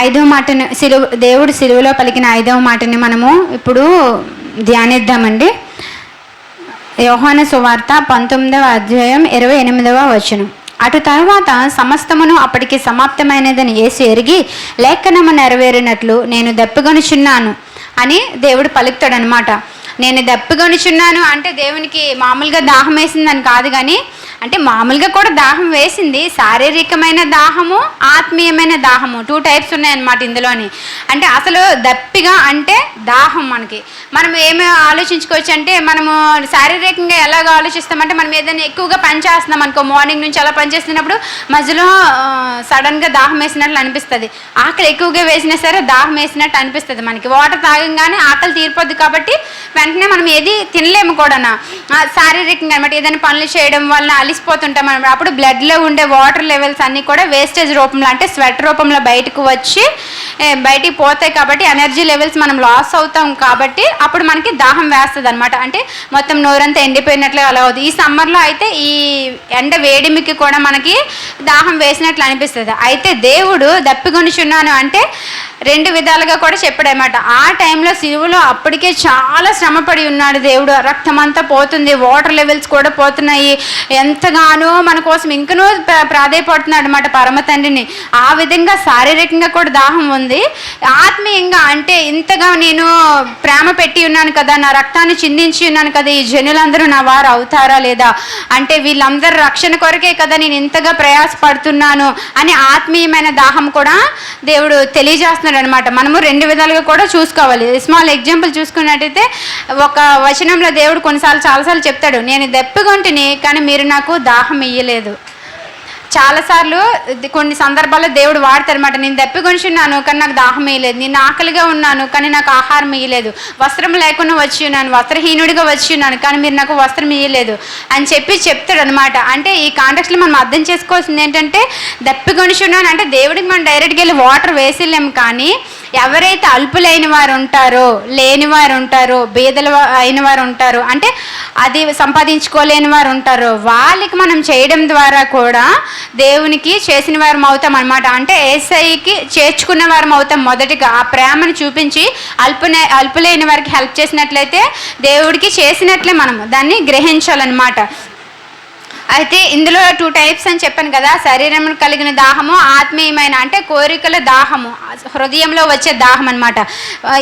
ఐదవ మాటను సిలువ దేవుడు సిలువలో పలికిన ఐదవ మాటని మనము ఇప్పుడు ధ్యానిద్దామండి. యోహాన సువార్త పంతొమ్మిదవ అధ్యాయం ఇరవై ఎనిమిదవ వచనం. అటు తర్వాత సమస్తమును అప్పటికి సమాప్తమైనదని వేసి ఎరిగి లేఖనము నెరవేరినట్లు నేను దప్పిగొనుచున్నాను అని దేవుడు పలుకుతాడనమాట నేను దప్పిగొనుచున్నాను అంటే దేవునికి మామూలుగా దాహం వేసిందని కాదు కానీ అంటే మామూలుగా కూడా దాహం వేసింది. శారీరకమైన దాహము ఆత్మీయమైన దాహము టూ టైప్స్ ఉన్నాయన్నమాట ఇందులోని. అంటే అసలు దప్పిగా అంటే దాహం మనకి. మనం ఏమి ఆలోచించుకోవచ్చు అంటే మనము శారీరకంగా ఎలాగ ఆలోచిస్తామంటే మనం ఏదైనా ఎక్కువగా పని చేస్తున్నాం అనుకో మార్నింగ్ నుంచి అలా పనిచేస్తున్నప్పుడు మధ్యలో సడన్గా దాహం వేసినట్లు అనిపిస్తుంది. ఆకలి ఎక్కువగా వేసినా సరే దాహం వేసినట్టు అనిపిస్తుంది మనకి. వాటర్ తాగంగానే ఆకలి తీరిపోద్ది కాబట్టి వెంటనే మనం ఏది తినలేము కూడా శారీరకంగా అనమాట ఏదైనా పనులు చేయడం వలన అలిసిపోతుంటాం మనం. అప్పుడు బ్లడ్లో ఉండే వాటర్ లెవెల్స్ అన్నీ కూడా వేస్టేజ్ రూపంలో అంటే స్వెట్ రూపంలో బయటకు వచ్చి బయటికి పోతాయి కాబట్టి ఎనర్జీ లెవెల్స్ మనం లాస్ అవుతాం కాబట్టి అప్పుడు మనకి దాహం వేస్తుంది అనమాట అంటే మొత్తం నోరంతా ఎండిపోయినట్లు అలా అవుతుంది. ఈ సమ్మర్లో అయితే ఈ ఎండ వేడిమికి కూడా మనకి దాహం వేసినట్లు అనిపిస్తుంది. అయితే దేవుడు దప్పికొనిచున్నాను అంటే రెండు విధాలుగా కూడా చెప్పాడనమాట ఆ టైంలో శివులు అప్పటికే చాలా శ్రమపడి ఉన్నాడు దేవుడు. రక్తం అంతా పోతుంది వాటర్ లెవెల్స్ కూడా పోతున్నాయి. ఎంతగానో మన కోసం ఇంకనూ ప్రాధాయపడుతున్నాడు అనమాట పరమ తండ్రిని. ఆ విధంగా శారీరకంగా కూడా దాహం ఉంది. ఆత్మీయంగా అంటే ఇంతగా నేను ప్రేమ పెట్టి ఉన్నాను కదా నా రక్తాన్ని చిందించి ఉన్నాను కదా ఈ జనులందరూ నా వారు అవుతారా లేదా? అంటే వీళ్ళందరూ రక్షణ కొరకే కదా నేను ఇంతగా ప్రయాసపడుతున్నాను అని ఆత్మీయమైన దాహం కూడా దేవుడు తెలియజేస్తున్నాడు అనమాట మనము రెండు విధాలుగా కూడా చూసుకోవాలి. స్మాల్ ఎగ్జాంపుల్ చూసుకున్నట్టయితే ఒక వచనంలో దేవుడు కొన్నిసార్లు చాలాసార్లు చెప్తాడు నేను దెప్పగొంటిని కానీ మీరు నాకు దాహం ఇయ్యలేదు. చాలాసార్లు కొన్ని సందర్భాల్లో దేవుడు వాడతారనమాట నేను దప్పికొంచున్నాను కానీ నాకు దాహం వేయలేదు. నేను ఆకలిగా ఉన్నాను కానీ నాకు ఆహారం ఇయ్యలేదు వస్త్రం లేకుండా వచ్చి ఉన్నాను వస్త్రహీనుడిగా వచ్చి ఉన్నాను కానీ మీరు నాకు వస్త్రం ఇయ్యలేదు అని చెప్పి చెప్తాడు అనమాట అంటే ఈ కాంటాక్ట్లో మనం అర్థం చేసుకోవాల్సింది ఏంటంటే దప్పికొంచున్నాను అంటే దేవుడికి మనం డైరెక్ట్గా వెళ్ళి వాటర్ వేసేలేము కానీ ఎవరైతే అల్పులైన వారు ఉంటారో లేని వారు ఉంటారో బీదల అయిన వారు ఉంటారో అంటే అది సంపాదించుకోలేని వారు ఉంటారో వాళ్ళకి మనం చేయడం ద్వారా కూడా దేవునికి చేసిన వారం అవుతాం అనమాట అంటే ఏసైకి చేర్చుకున్న వారం అవుతాం మొదటిగా. ఆ ప్రేమను చూపించి అల్పునే అల్పులైన వారికి హెల్ప్ చేసినట్లయితే దేవుడికి చేసినట్లే మనము దాన్ని గ్రహించాలన్నమాట. అయితే ఇందులో టూ టైప్స్ అని చెప్పాను కదా శరీరం కలిగిన దాహము ఆత్మీయమైన అంటే కోరికల దాహము హృదయంలో వచ్చే దాహం అనమాట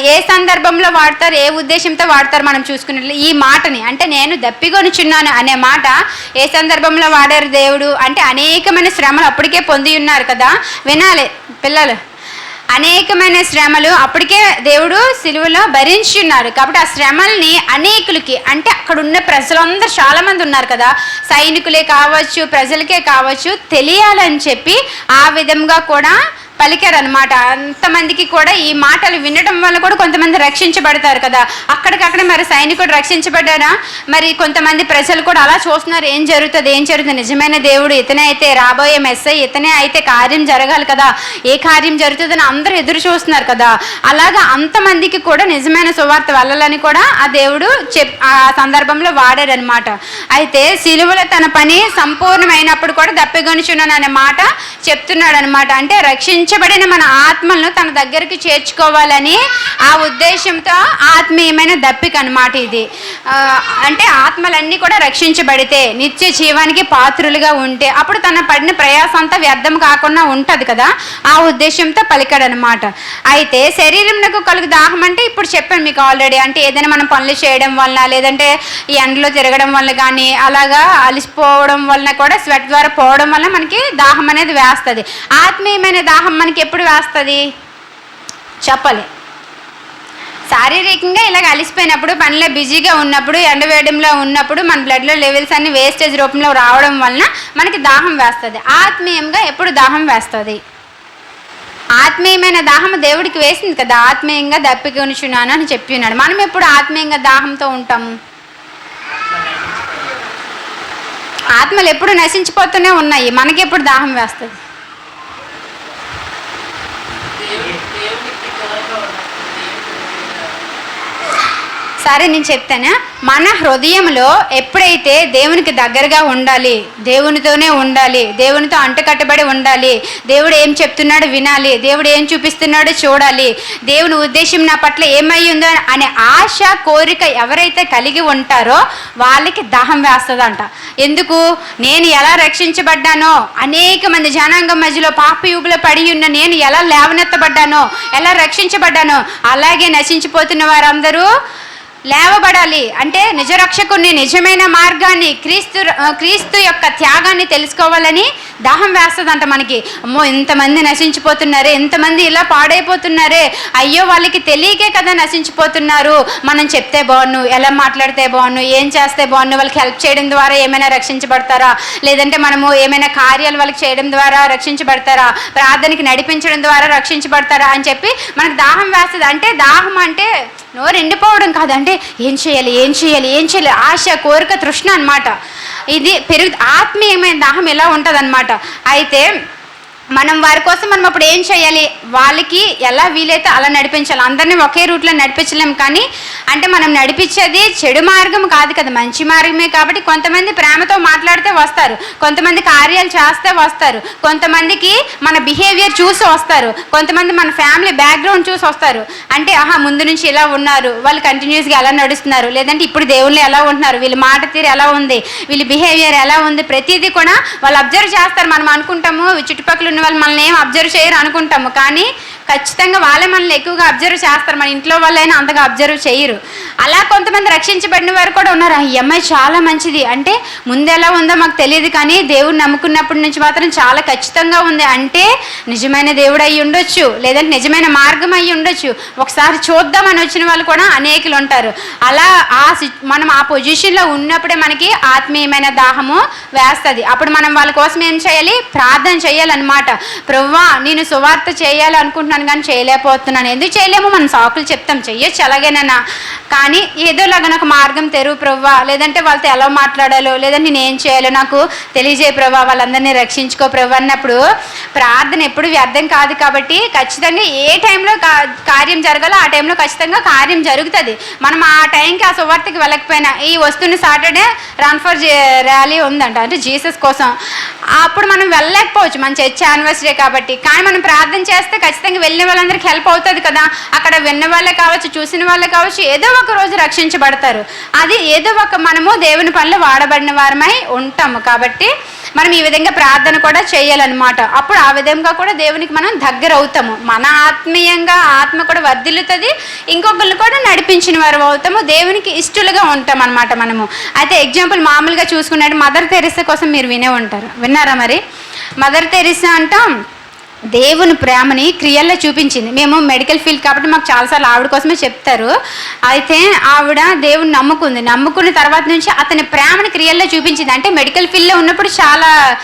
ఏ సందర్భంలో వాడతారు ఏ ఉద్దేశంతో వాడతారు మనం చూసుకున్నట్లు ఈ మాటని అంటే నేను దప్పిగొనుచున్నాను అనే మాట ఏ సందర్భంలో వాడారు దేవుడు? అంటే అనేకమైన శ్రమలు అప్పటికే పొంది ఉన్నారు కదా. వినాలి పిల్లలు. అనేకమైన శ్రమలు అప్పటికే దేవుడు సిలువలో భరించి ఉన్నారు కాబట్టి ఆ శ్రమల్ని అనేకులకి అంటే అక్కడ ఉన్న ప్రజలందరూ చాలా మంది ఉన్నారు కదా సైనికులే కావచ్చు ప్రజలకే కావచ్చు తెలియాలని చెప్పి ఆ విధంగా కూడా పలికారనమాట అంతమందికి కూడా ఈ మాటలు వినడం వల్ల కూడా కొంతమంది రక్షించబడతారు కదా. అక్కడికక్కడ మరి సైనికుడు రక్షించబడ్డారా మరి కొంతమంది ప్రజలు కూడా అలా చూస్తున్నారు. ఏం జరుగుతుంది? ఏం జరుగుతుంది? నిజమైన దేవుడు ఇతనే అయితే రాబోయే మెస్సై ఇతనే అయితే కార్యం జరగాలి కదా. ఏ కార్యం జరుగుతుందని అందరూ ఎదురు చూస్తున్నారు కదా. అలాగా అంతమందికి కూడా నిజమైన సువార్త వెళ్ళాలని కూడా ఆ దేవుడు చెప్ ఆ సందర్భంలో వాడారనమాట అయితే సిలువలో తన పని సంపూర్ణమైనప్పుడు కూడా దప్పిగొనుచున్నాను అనే మాట చెప్తున్నాడు అనమాట అంటే రక్షించబడిన మన ఆత్మలను తన దగ్గరికి చేర్చుకోవాలని ఆ ఉద్దేశంతో ఆత్మీయమైన దప్పిక అనమాట ఇది. అంటే ఆత్మలన్నీ కూడా రక్షించబడితే నిత్య జీవానికి పాత్రులుగా ఉంటే అప్పుడు తన పడిన ప్రయాసం అంతా వ్యర్థం కాకుండా ఉంటుంది కదా? ఆ ఉద్దేశంతో పలికాడనమాట అయితే శరీరంలో కలుగు దాహం అంటే ఇప్పుడు చెప్పాను మీకు ఆల్రెడీ. అంటే ఏదైనా మనం పనులు చేయడం వలన లేదంటే ఈ ఎండలో తిరగడం వల్ల కానీ అలాగా అలసిపోవడం వలన కూడా స్వెట్ ద్వారా పోవడం వల్ల మనకి దాహం అనేది వేస్తుంది. ఆత్మీయమైన దాహం మనకి ఎప్పుడు వేస్తుంది? చెప్పాలి. శారీరకంగా ఇలాగ అలిసిపోయినప్పుడు పనిలో బిజీగా ఉన్నప్పుడు ఎండవేయడంలో ఉన్నప్పుడు మన బ్లడ్లో లెవెల్స్ అన్ని వేస్టేజ్ రూపంలో రావడం వలన మనకి దాహం వేస్తుంది. ఆత్మీయంగా ఎప్పుడు దాహం వేస్తుంది? ఆత్మీయమైన దాహం దేవుడికి వేసింది కదా. ఆత్మీయంగా దప్పికొనిచున్నాను అని చెప్పి ఉన్నాడు. మనం ఎప్పుడు ఆత్మీయంగా దాహంతో ఉంటాము? ఆత్మలు ఎప్పుడు నశించిపోతూనే ఉన్నాయి. మనకి ఎప్పుడు దాహం వేస్తుంది? సరే నేను చెప్తాను? మన హృదయంలో ఎప్పుడైతే దేవునికి దగ్గరగా ఉండాలి దేవునితోనే ఉండాలి దేవునితో అంటకట్టబడి ఉండాలి దేవుడు ఏం చెప్తున్నాడో వినాలి దేవుడు ఏం చూపిస్తున్నాడో చూడాలి దేవుని ఉద్దేశం నా పట్ల ఏమై ఉందో అనే ఆశ కోరిక ఎవరైతే కలిగి ఉంటారో వాళ్ళకి దాహం వేస్తుందంట. ఎందుకు? నేను ఎలా రక్షించబడ్డానో అనేక మంది జనాంగం మధ్యలో పాపయుగులో పడి ఉన్న నేను ఎలా లేవనెత్తబడ్డానో ఎలా రక్షించబడ్డానో అలాగే నశించిపోతున్న వారందరూ లేవబడాలి. అంటే నిజరక్షకుని నిజమైన మార్గాన్ని క్రీస్తు క్రీస్తు యొక్క త్యాగాన్ని తెలుసుకోవాలని దాహం వేస్తుందంట మనకి. అమ్మో ఇంతమంది నశించిపోతున్నారే ఇంతమంది ఇలా పాడైపోతున్నారే. అయ్యో వాళ్ళకి తెలియకే కదా నశించిపోతున్నారు. మనం చెప్తే బాగున్ను ఎలా మాట్లాడితే బాగున్ను ఏం చేస్తే బాగున్ను వాళ్ళకి హెల్ప్ చేయడం ద్వారా ఏమైనా రక్షించబడతారా? లేదంటే మనము ఏమైనా కార్యాలు వాళ్ళకి చేయడం ద్వారా రక్షించబడతారా? ప్రార్థనకి నడిపించడం ద్వారా రక్షించబడతారా? అని చెప్పి మనకు దాహం వేస్తుంది. అంటే దాహం అంటే నోరు ఎండిపోవడం కాదంటే ఏం చేయాలి ఏం చేయాలి ఏం చేయాలి? ఆశ కోరిక తృష్ణ అన్నమాట. ఇది పెరుగు ఆత్మీయమైన దాహం ఎలా ఉంటుంది అయితే మనం వారి కోసం మనం అప్పుడు ఏం చేయాలి? వాళ్ళకి ఎలా వీలైతే అలా నడిపించాలి. అందరినీ ఒకే రూట్లో నడిపించలేం కానీ అంటే మనం నడిపించేది చెడు మార్గం కాదు కదా మంచి మార్గమే కాబట్టి కొంతమంది ప్రేమతో మాట్లాడితే వస్తారు. కొంతమంది కార్యాలు చేస్తే వస్తారు. కొంతమందికి మన బిహేవియర్ చూసి వస్తారు. కొంతమంది మన ఫ్యామిలీ బ్యాక్గ్రౌండ్ చూసి వస్తారు. అంటే ఆహా ముందు నుంచి ఇలా ఉన్నారు. వాళ్ళు కంటిన్యూస్గా ఎలా నడుస్తున్నారు? లేదంటే ఇప్పుడు దేవుళ్ళు ఎలా ఉంటున్నారు? వీళ్ళ మాట తీరు ఎలా ఉంది? వీళ్ళ బిహేవియర్ ఎలా ఉంది? ప్రతిదీ కూడా వాళ్ళు అబ్జర్వ్ చేస్తారు. మనం అనుకుంటాము చుట్టుపక్కల ఉన్న వాళ్ళు మనల్ని ఏం అబ్జర్వ్ చేయరు అనుకుంటాము. కానీ ఖచ్చితంగా వాళ్ళే మనల్ని ఎక్కువగా అబ్జర్వ్ చేస్తారు. మన ఇంట్లో వాళ్ళైనా అంతగా అబ్జర్వ్ చేయరు. అలా కొంతమంది రక్షించబడిన వారు కూడా ఉన్నారు. ఈ అమ్మాయి చాలా మంచిది. అంటే ముందు ఎలా ఉందో మాకు తెలియదు కానీ దేవుడు నమ్ముకున్నప్పటి నుంచి మాత్రం చాలా ఖచ్చితంగా ఉంది. అంటే నిజమైన దేవుడు అయి ఉండొచ్చు లేదంటే నిజమైన మార్గం అయి ఉండొచ్చు. ఒకసారి చూద్దామని వచ్చిన వాళ్ళు కూడా అనేకులు ఉంటారు. అలా ఆ సి- మనం ఆ పొజిషన్లో ఉన్నప్పుడే మనకి ఆత్మీయమైన దాహము వేస్తుంది. అప్పుడు మనం వాళ్ళ కోసం ఏం చేయాలి? ప్రార్థన చేయాలన్నమాట. ప్రవ్వా నేను సువార్త చేయాలనుకుంటున్నాను. చేస్తున్నాను కానీ చేయలేకపోతున్నాను. ఎందుకు చేయలేము మనం సాకులు చెప్తాం. చెయ్యొచ్చు అలాగేనన్నా. కానీ ఏదోలాగా నాకు మార్గం తెరువు ప్రవ్వా. లేదంటే వాళ్ళతో ఎలా మాట్లాడాలో లేదంటే నేను ఏం చేయాలో నాకు తెలియజేయ ప్రవ్వా. వాళ్ళందరినీ రక్షించుకో ప్రవ్వా అన్నప్పుడు ప్రార్థన ఎప్పుడు వ్యర్థం కాదు కాబట్టి ఖచ్చితంగా ఏ టైంలో కార్యం జరగాలో ఆ టైంలో ఖచ్చితంగా కార్యం జరుగుతుంది. మనం ఆ టైంకి ఆ సువార్తకి వెళ్ళకపోయినా ఈ వస్తున్న సాటర్డే రన్ ఫర్ ర్యాలీ ఉందంట. అంటే జీసస్ కోసం. అప్పుడు మనం వెళ్ళలేకపోవచ్చు. మన చర్చ్ యానివర్సరీ కాబట్టి. కానీ మనం ప్రార్థన చేస్తే ఖచ్చితంగా వెళ్ళిన వాళ్ళందరికీ హెల్ప్ అవుతుంది కదా. అక్కడ విన్న వాళ్ళే కావచ్చు చూసిన వాళ్ళే కావచ్చు ఏదో ఒక రోజు రక్షించబడతారు. అది ఏదో ఒక మనము దేవుని పనులు వాడబడిన వారమై ఉంటాము. కాబట్టి మనం ఈ విధంగా ప్రార్థన కూడా చేయాలన్నమాట. అప్పుడు ఆ విధంగా కూడా దేవునికి మనం దగ్గర అవుతాము. మన ఆత్మీయంగా ఆత్మ కూడా వర్ధిల్లుతుంది. ఇంకొకరిని కూడా నడిపించిన వారు అవుతాము. దేవునికి ఇష్టలుగా ఉంటాం అనమాట మనము. అయితే ఎగ్జాంపుల్ మామూలుగా చూసుకున్నట్టు మదర్ తెరిసా కోసం మీరు వినే ఉంటారు. విన్నారా మరి? మదర్ తెరిసా అంటాం దేవుని ప్రేమని క్రియల్లో చూపించింది. మేము మెడికల్ ఫీల్డ్ కాబట్టి మాకు చాలాసార్లు ఆవిడ కోసమే చెప్తారు. అయితే ఆవిడ దేవుని నమ్ముకుంది. నమ్ముకున్న తర్వాత నుంచి అతని ప్రేమని క్రియల్లో చూపించింది. అంటే మెడికల్ ఫీల్డ్లో ఉన్నప్పుడు చాలా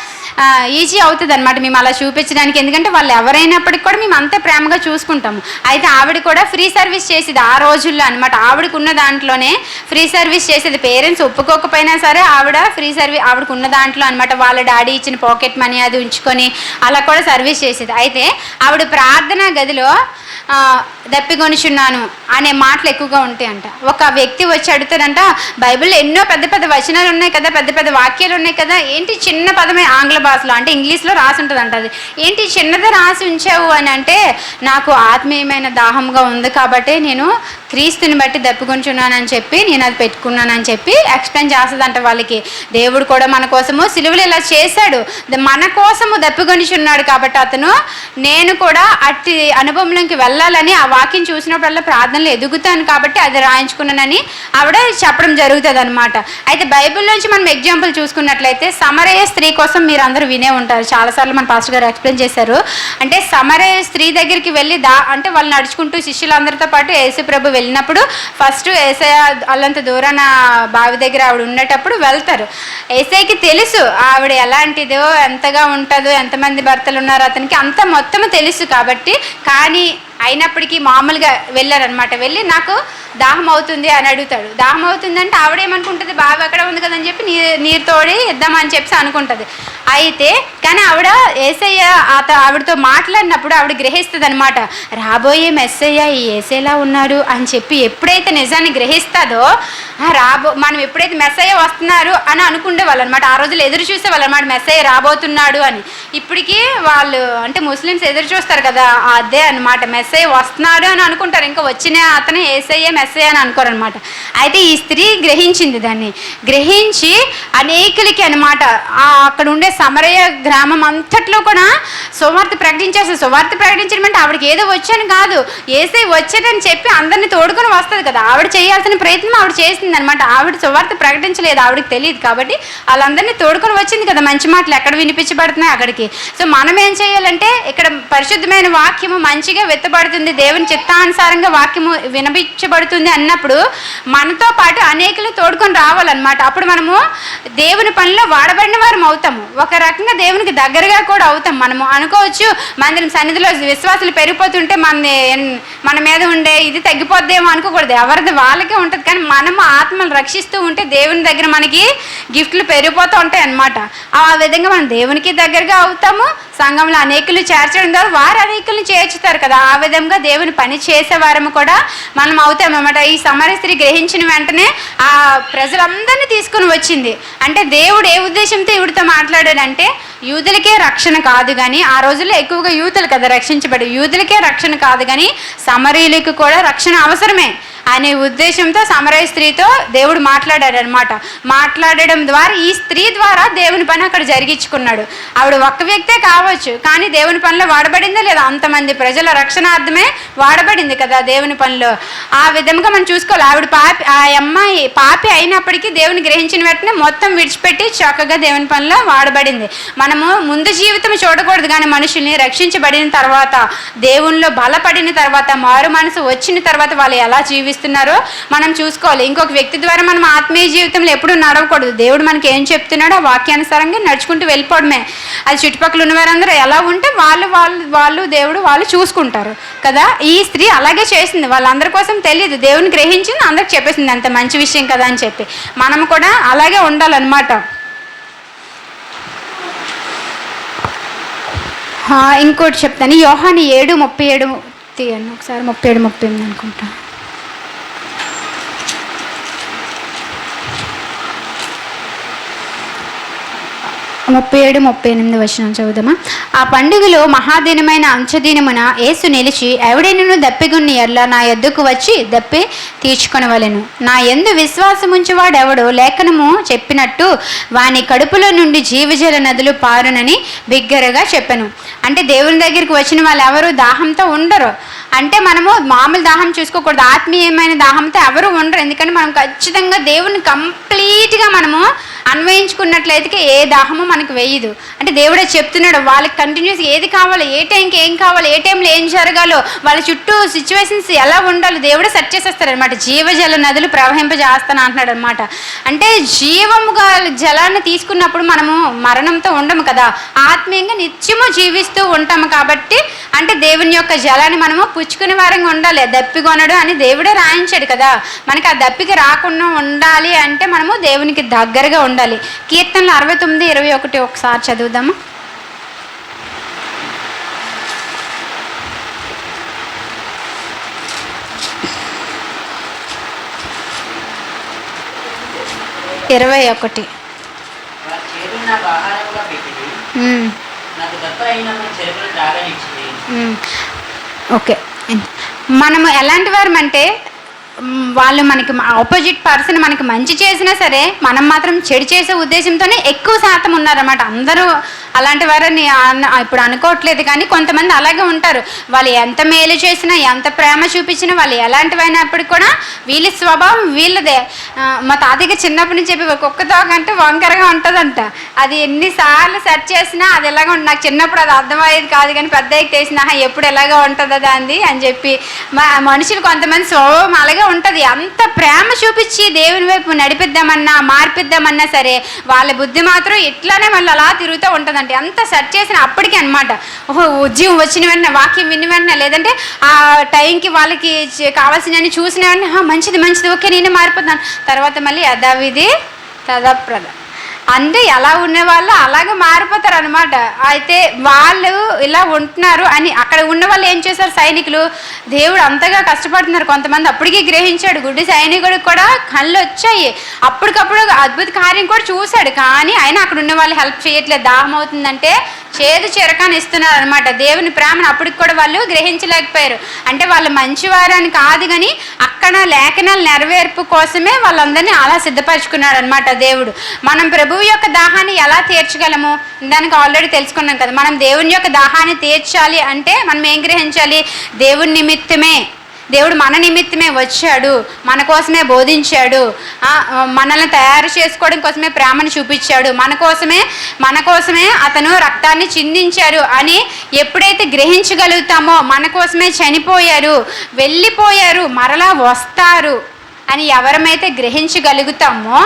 ఈజీ అవుతుంది అనమాట మేము అలా చూపించడానికి. ఎందుకంటే వాళ్ళు ఎవరైనప్పటికి కూడా మేము అంతే ప్రేమగా చూసుకుంటాము. అయితే ఆవిడ కూడా ఫ్రీ సర్వీస్ చేసేది ఆ రోజుల్లో అనమాట ఆవిడకు ఉన్న దాంట్లోనే ఫ్రీ సర్వీస్ చేసేది. పేరెంట్స్ ఒప్పుకోకపోయినా సరే ఆవిడ ఫ్రీ సర్వీస్ ఆవిడకు ఉన్న దాంట్లో అనమాట వాళ్ళ డాడీ ఇచ్చిన పాకెట్ మనీ అది ఉంచుకొని అలా కూడా సర్వీస్ చేసేది. అయితే ఆవిడ ప్రార్థన గదిలో దప్పికొనిచున్నాను అనే మాటలు ఎక్కువగా ఉంటాయంట. ఒక వ్యక్తి వచ్చి అడుగుతాడంట బైబిల్లో ఎన్నో పెద్ద పెద్ద వచనాలు ఉన్నాయి కదా పెద్ద పెద్ద వాక్యాలు ఉన్నాయి కదా ఏంటి చిన్న పదమే ఆంగ్ల భాషలో అంటే ఇంగ్లీష్లో రాసి ఉంటుందంట అది. ఏంటి చిన్నది రాసి ఉంచావు అని అంటే నాకు ఆత్మీయమైన దాహంగా ఉంది కాబట్టి నేను క్రీస్తుని బట్టి దప్పుకుంటున్నానని చెప్పి నేను అది పెట్టుకున్నానని చెప్పి ఎక్స్ప్లెయిన్ చేస్తుందంట వాళ్ళకి. దేవుడు కూడా మన కోసము సిలువలు ఇలా చేశాడు. మన కోసము దప్పుకొనిచున్నాడు కాబట్టి అతను నేను కూడా అట్టి అనుభవంలోకి వెళ్ళాలని ఆ వాక్యం చూసినప్పుడల్లా ప్రార్థనలు ఎదుగుతాను కాబట్టి అది రాయించుకున్నానని ఆవిడ చెప్పడం జరుగుతుంది అనమాట అయితే బైబిల్ నుంచి మనం ఎగ్జాంపుల్ చూసుకున్నట్లయితే సమరయ్య స్త్రీ కోసం మీరు అందరూ వినే ఉంటారు. చాలాసార్లు మన పాస్టర్ గారు ఎక్స్ప్లెయిన్ చేశారు. అంటే సమరయ్య స్త్రీ దగ్గరికి వెళ్ళి దా అంటే వాళ్ళు నడుచుకుంటూ శిష్యులందరితో పాటు యేసు ప్రభు వెళ్ళినప్పుడు ఫస్ట్ ఏసయ అల్లంత దూరాన బావి దగ్గర ఆవిడ ఉండేటప్పుడు వెళ్తారు. ఏసైకి తెలుసు ఆవిడ ఎలాంటిదో ఎంతగా ఉంటుందో ఎంతమంది భర్తలు ఉన్నారో అతనికి అంత మొత్తం తెలుసు కాబట్టి కానీ అయినప్పటికీ మామూలుగా వెళ్ళారనమాట వెళ్ళి నాకు దాహం అవుతుంది అని అడుగుతాడు. దాహం అవుతుందంటే ఆవిడ ఏమనుకుంటుంది? బావి అక్కడ ఉంది కదని చెప్పి నీ నీరు తోడి ఇద్దామని చెప్పి అనుకుంటుంది. అయితే కానీ ఆవిడ ఏసయ్య ఆత ఆవిడతో మాట్లాడినప్పుడు ఆవిడ గ్రహిస్తుంది అనమాట రాబోయే మెస్సయ్య ఈ ఏసేలా ఉన్నాడు అని చెప్పి ఎప్పుడైతే నిజాన్ని గ్రహిస్తుందో రాబో మనం ఎప్పుడైతే మెస్సయ్య వస్తున్నారు అని అనుకునే వాళ్ళు అనమాట ఆ రోజులు ఎదురు చూసేవాళ్ళు అనమాట మెస్సయ్య రాబోతున్నాడు అని. ఇప్పటికీ వాళ్ళు అంటే ముస్లిమ్స్ ఎదురు చూస్తారు కదా అదే అనమాట మెస్సయ్య వస్తున్నాడు అని అనుకుంటారు. ఇంకా వచ్చిన అతను ఏసయ్య మెస్సయ్య అని అనుకోరు అనమాట అయితే ఈ స్త్రీ గ్రహించింది దాన్ని. గ్రహించి అనేకులకి అనమాట అక్కడ ఉండే సమరయ గ్రామం అంతట్లో కూడా సువార్త ప్రకటించేస్తుంది సువార్త ప్రకటించడం అంటే ఆవిడకి ఏదో వచ్చాను కాదు. ఏసై వచ్చేదని చెప్పి అందరిని తోడుకొని వస్తుంది కదా. ఆవిడ చేయాల్సిన ప్రయత్నం ఆవిడ చేసింది అనమాట ఆవిడ సువార్త ప్రకటించలేదు ఆవిడకి తెలియదు కాబట్టి వాళ్ళందరినీ తోడుకొని వచ్చింది కదా. మంచి మాటలు ఎక్కడ వినిపించబడుతున్నాయి అక్కడికి. సో మనం ఏం చేయాలంటే ఇక్కడ పరిశుద్ధమైన వాక్యము మంచిగా వినబడుతుంది. దేవుని చిత్తానుసారంగా వాక్యము వినిపించబడుతుంది అన్నప్పుడు మనతో పాటు అనేకులు తోడుకొని రావాలన్నమాట. అప్పుడు మనము దేవుని పనిలో వాడబడిన వారం అవుతాము. ఒక రకంగా దేవునికి దగ్గరగా కూడా అవుతాం. మనము అనుకోవచ్చు మందిరం సన్నిధిలో విశ్వాసులు పెరిగిపోతుంటే మన మన మీద ఉండే ఇది తగ్గిపోద్దేమో అనుకోకూడదు. ఎవరిది వాళ్ళకే ఉంటుంది. కానీ మనము ఆత్మలు రక్షిస్తూ ఉంటే దేవుని దగ్గర మనకి గిఫ్ట్లు పెరిగిపోతూ ఉంటాయి అన్నమాట ఆ విధంగా మనం దేవునికి దగ్గరగా అవుతాము. సంఘంలో అనేకులు చేర్చడం ద్వారా వారు అనేకులను చేర్చుతారు కదా. ఆ విధంగా దేవుని పని చేసేవారము కూడా మనం అవుతాం అన్నమాట. ఈ సమర స్త్రీ గ్రహించిన వెంటనే ఆ ప్రజలందరినీ తీసుకుని వచ్చింది. అంటే దేవుడు ఏ ఉద్దేశంతో ఇవిడితో మాట్లాడాడంటే యూదులకే రక్షణ కాదు కానీ ఆ రోజుల్లో ఎక్కువగా యూతులు కదా రక్షించబడి యూదులకే రక్షణ కాదు కానీ సమరీయులకు కూడా రక్షణ అవసరమే. అనే ఉద్దేశంతో సమరయ స్త్రీతో దేవుడు మాట్లాడాడు అనమాట మాట్లాడడం ద్వారా ఈ స్త్రీ ద్వారా దేవుని పని అక్కడ జరిగించుకున్నాడు. ఆవిడ ఒక్క వ్యక్తే కావచ్చు కానీ దేవుని పనిలో వాడబడిందా లేదా అంతమంది ప్రజల రక్షణార్థమే వాడబడింది కదా దేవుని పనిలో. ఆ విధంగా మనం చూసుకోవాలి. ఆవిడ పాపి ఆ అమ్మాయి పాపి అయినప్పటికీ దేవుని గ్రహించిన వెంటనే మొత్తం విడిచిపెట్టి చక్కగా దేవుని పనిలో వాడబడింది. మనము ముందు జీవితం చూడకూడదు కానీ మనుషుల్ని రక్షించబడిన తర్వాత దేవునిలో బలపడిన తర్వాత మారు మనసు వచ్చిన తర్వాత వాళ్ళు ఎలా జీవి జీవిస్తున్నారో మనం చూసుకోవాలి. ఇంకొక వ్యక్తి ద్వారా మనం ఆత్మీయ జీవితంలో ఎప్పుడు నడవకూడదు. దేవుడు మనకి ఏం చెప్తున్నాడో ఆ వాక్యానుసారంగా నడుచుకుంటూ వెళ్ళిపోవడమే. అది చుట్టుపక్కల ఉన్న వారందరూ ఎలా ఉంటే వాళ్ళు వాళ్ళు వాళ్ళు దేవుడు వాళ్ళు చూసుకుంటారు కదా. ఈ స్త్రీ అలాగే చేసింది. వాళ్ళందరి కోసం తెలియదు. దేవుని గ్రహించింది అందరికి చెప్పేసింది. అంత మంచి విషయం కదా అని చెప్పి. మనం కూడా అలాగే ఉండాలన్నమాట. ఇంకోటి చెప్తాను. యోహాని ఏడు ముప్పై ఏడు తీయండి ఒకసారి ముప్పై ఏడు ముప్పై ఎనిమిది అనుకుంటాను ముప్పై ఏడు ముప్పై ఎనిమిది వచ్చిన చదువుదామా? ఆ పండుగలో మహాదినమైన అంచదినమున యేసు నిలిచి ఎవడైనను దప్పిగున్ని ఎర్ల నా ఎద్దుకు వచ్చి దప్పి తీర్చుకొనవలెను. నా ఎందు విశ్వాసముంచువాడెవడో లేఖనము చెప్పినట్టు వాని కడుపులో నుండి జీవజల నదులు పారునని బిగ్గరగా చెప్పాను. అంటే దేవుని దగ్గరికి వచ్చిన వాళ్ళు ఎవరు దాహంతో ఉండరు. అంటే మనము మామూలు దాహం చూసుకోకూడదు. ఆత్మీయమైన దాహంతో ఎవరు ఉండరు. ఎందుకంటే మనం ఖచ్చితంగా దేవుని కంప్లీట్గా మనము అన్వయించుకున్నట్లయితే ఏ దాహము మనకు వేయదు. అంటే దేవుడే చెప్తున్నాడు వాళ్ళకి కంటిన్యూస్ ఏది కావాలో ఏ టైంకి ఏం కావాలో ఏ టైంలో ఏం జరగాలో వాళ్ళ చుట్టూ సిచ్యువేషన్స్ ఎలా ఉండాలో దేవుడే సెట్ చేసేస్తారనమాట జీవజల నదులు ప్రవహింపజేస్తాను అంటున్నాడు అనమాట అంటే జీవముగా జలాన్ని తీసుకున్నప్పుడు మనము మరణంతో ఉండము కదా. ఆత్మీయంగా నిత్యము జీవిస్తూ ఉంటాము కాబట్టి అంటే దేవుని యొక్క జలాన్ని మనము పుచ్చుకునే వారంగా ఉండాలి. దప్పికొనడు అని దేవుడే రాయించాడు కదా. మనకి ఆ దప్పికి రాకుండా ఉండాలి అంటే మనము దేవునికి దగ్గరగా ఉండాలి. కీర్తనలు అరవై తొమ్మిది ఇరవై ఒకటి ఒకసారి చదువుదాము. ఇరవై ఒకటి. నాకు దప్ప అయినప్పుడు చెరుకులు. ఓకే. మనము ఎలాంటి వారం అంటే వాళ్ళు మనకి ఆపోజిట్ పర్సన్ మనకి మంచి చేసినా సరే మనం మాత్రం చెడు చేసే ఉద్దేశంతోనే ఎక్కువ శాతం ఉన్నారన్నమాట. అందరూ అలాంటి వారిని అన్న- ఇప్పుడు అనుకోవట్లేదు కానీ కొంతమంది అలాగే ఉంటారు. వాళ్ళు ఎంత మేలు చేసినా ఎంత ప్రేమ చూపించినా వాళ్ళు ఎలాంటివైనప్పుడు కూడా వీళ్ళ స్వభావం వీళ్ళదే. మా తాతయ్యకి చిన్నప్పటి నుంచి చెప్పి ఒక్కొక్క దోగ అంటే వంకరగా ఉంటుందంట. అది ఎన్నిసార్లు సెర్చ్ చేసినా అది ఎలాగ ఉంటుంది నాకు చిన్నప్పుడు అది అర్థమయ్యేది కాదు కానీ పెద్ద తెలిసిన ఎప్పుడు ఎలాగ ఉంటుందా అంది అని చెప్పి. మా మనుషులు కొంతమంది స్వభావం అలాగే ఉంటుంది. అంత ప్రేమ చూపించి దేవుని వైపు నడిపిద్దామన్నా మార్పిద్దామన్నా సరే వాళ్ళ బుద్ధి మాత్రం ఇట్లానే మళ్ళీ అలా తిరుగుతూ ఉంటుంది అంటే అంత సెట్ చేసిన అప్పటికే అనమాట ఓహో వచ్చిన వెంటనే వాక్యం విని వెంటనే లేదంటే ఆ టైంకి వాళ్ళకి కావాల్సినవన్నీ చూసిన వెంటనే మంచిది మంచిది ఓకే నేనే మారిపోతాను. తర్వాత మళ్ళీ యథావిధి తదప్రద అంటే ఎలా ఉన్న వాళ్ళు అలాగే మారిపోతారు అనమాట అయితే వాళ్ళు ఇలా ఉంటున్నారు అని అక్కడ ఉన్న వాళ్ళు ఏం చేశారు సైనికులు? దేవుడు అంతగా కష్టపడుతున్నారు. కొంతమంది అప్పటికి గ్రహించాడు. గుడ్డి సైనికుడికి కూడా కళ్ళు వచ్చాయి. అప్పటికప్పుడు అద్భుత కార్యం కూడా చూశాడు. కానీ ఆయన అక్కడ ఉన్న వాళ్ళు హెల్ప్ చేయట్లేదు. దాహం అవుతుందంటే చేదు చిరకాన్ని ఇస్తున్నారు అనమాట దేవుని ప్రేమను అప్పటికి కూడా వాళ్ళు గ్రహించలేకపోయారు. అంటే వాళ్ళు మంచివారని కాదు కానీ అక్కడ లేఖనాలు నెరవేర్పు కోసమే వాళ్ళందరినీ అలా సిద్ధపరచుకున్నాడు అనమాట దేవుడు. మనం ప్రభువు యొక్క దాహాన్ని ఎలా తీర్చగలము? దానికి ఆల్రెడీ తెలుసుకున్నాం కదా మనం దేవుని యొక్క దాహాన్ని తీర్చాలి అంటే మనం ఏం గ్రహించాలి? దేవుని నిమిత్తమే. దేవుడు మన నిమిత్తమే వచ్చాడు మన కోసమే బోధించాడు మనల్ని తయారు చేసుకోవడం కోసమే ప్రేమను చూపించాడు మన కోసమే మన కోసమే అతను రక్తాన్ని చిందించారు అని ఎప్పుడైతే గ్రహించగలుగుతామో మన కోసమే చనిపోయారు వెళ్ళిపోయారు మరలా వస్తారు అని ఎవరమైతే గ్రహించగలుగుతామో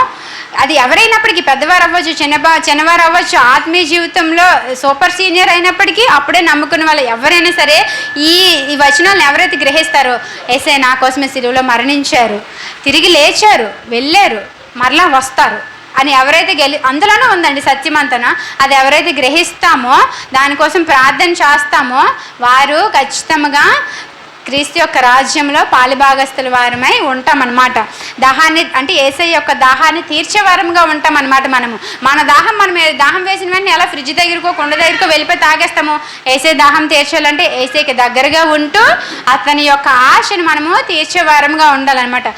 అది ఎవరైనప్పటికీ పెద్దవారు అవ్వచ్చు చిన్నబా చిన్నవారు అవ్వచ్చు ఆత్మీయ జీవితంలో సూపర్ సీనియర్ అయినప్పటికీ అప్పుడే నమ్ముకున్న వాళ్ళు ఎవరైనా సరే ఈ ఈ వచనాలను ఎవరైతే గ్రహిస్తారో ఏసే నా కోసమే సిలువలో మరణించారు తిరిగి లేచారు వెళ్ళారు మరలా వస్తారు అని ఎవరైతే గెలి అందులోనే ఉందండి సత్యమంతన అది ఎవరైతే గ్రహిస్తామో దానికోసం ప్రార్థన చేస్తామో వారు ఖచ్చితంగా క్రీస్తు యొక్క రాజ్యంలో పాలిభాగస్తుల వారమై ఉంటామన్నమాట. దాహాన్ని అంటే ఏసై యొక్క దాహాన్ని తీర్చే వారంగా ఉంటామన్నమాట మనము. మన దాహం మనం దాహం వేసిన వెంటనే ఎలా ఫ్రిడ్జ్ దగ్గరకో కొండ దగ్గరకో వెళ్ళిపోయి తాగేస్తాము? ఏసై దాహం తీర్చాలంటే ఏసైకి దగ్గరగా ఉంటూ అతని యొక్క ఆశను మనము తీర్చే వారంగా ఉండాలన్నమాట.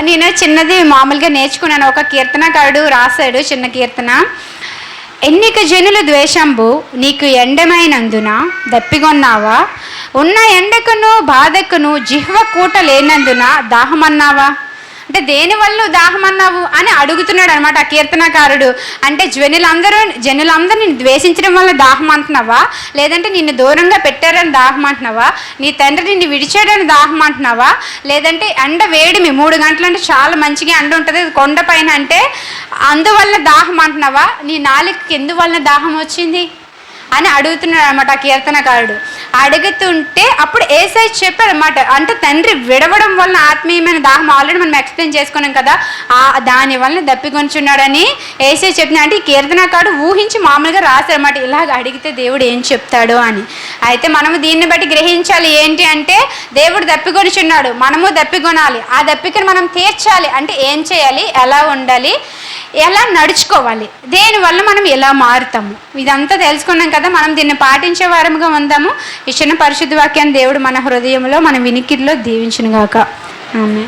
నేను చిన్నది మామూలుగా నేర్చుకున్నాను. ఒక కీర్తనకారుడు రాశాడు చిన్న కీర్తన. ఎన్నిక జనుల ద్వేషంబు నీకు ఎండమైనందున దప్పిగొన్నావా? ఉన్న ఎండకును బాధకును జిహ్వ కూట లేనందున దాహమన్నావా? అంటే దేనివల్ల నువ్వు దాహమన్నావు అని అడుగుతున్నాడు అనమాట ఆ కీర్తనకారుడు. అంటే జనులందరూ జనులందరూ ద్వేషించడం వల్ల దాహం అంటున్నావా? లేదంటే నిన్ను దూరంగా పెట్టారని దాహం అంటున్నావా? నీ తండ్రి నిన్ను విడిచాడని దాహం అంటున్నావా? లేదంటే ఎండ వేడిమి మూడు గంటలు అంటే చాలా మంచిగా ఎండ ఉంటుంది కొండ పైన అంటే అందువల్ల దాహం అంటున్నావా? నీ నాలుగుకి ఎందువల్ల దాహం వచ్చింది? అని అడుగుతున్నాడు అనమాట ఆ కీర్తనకారుడు. అడుగుతుంటే అప్పుడు ఏసై చెప్పాడు అనమాట అంటే తండ్రి విడవడం వలన ఆత్మీయమైన దాహం ఆల్రెడీ మనం ఎక్స్ప్లెయిన్ చేసుకున్నాం కదా ఆ దాని వలన దప్పికొంచున్నాడని ఏసై చెప్పిన అంటే ఈ కీర్తనకారుడు ఊహించి మామూలుగా రాశారన్నమాట ఇలాగ అడిగితే దేవుడు ఏం చెప్తాడు అని. అయితే మనము దీన్ని బట్టి గ్రహించాలి ఏంటి అంటే దేవుడు దప్పికొనిచున్నాడు మనము దప్పికొనాలి. ఆ దప్పికను మనం తీర్చాలి. అంటే ఏం చేయాలి? ఎలా ఉండాలి? ఎలా నడుచుకోవాలి? దేనివల్ల మనం ఎలా మారుతాము? ఇదంతా తెలుసుకున్నాం కదా మనం దీన్ని పాటించే వారముగా ఉందాము. ఇచ్చిన పరిశుద్ధ వాక్యాన్ని దేవుడు మన హృదయంలో మన వినికిడిలో దీవించునుగాక. ఆమె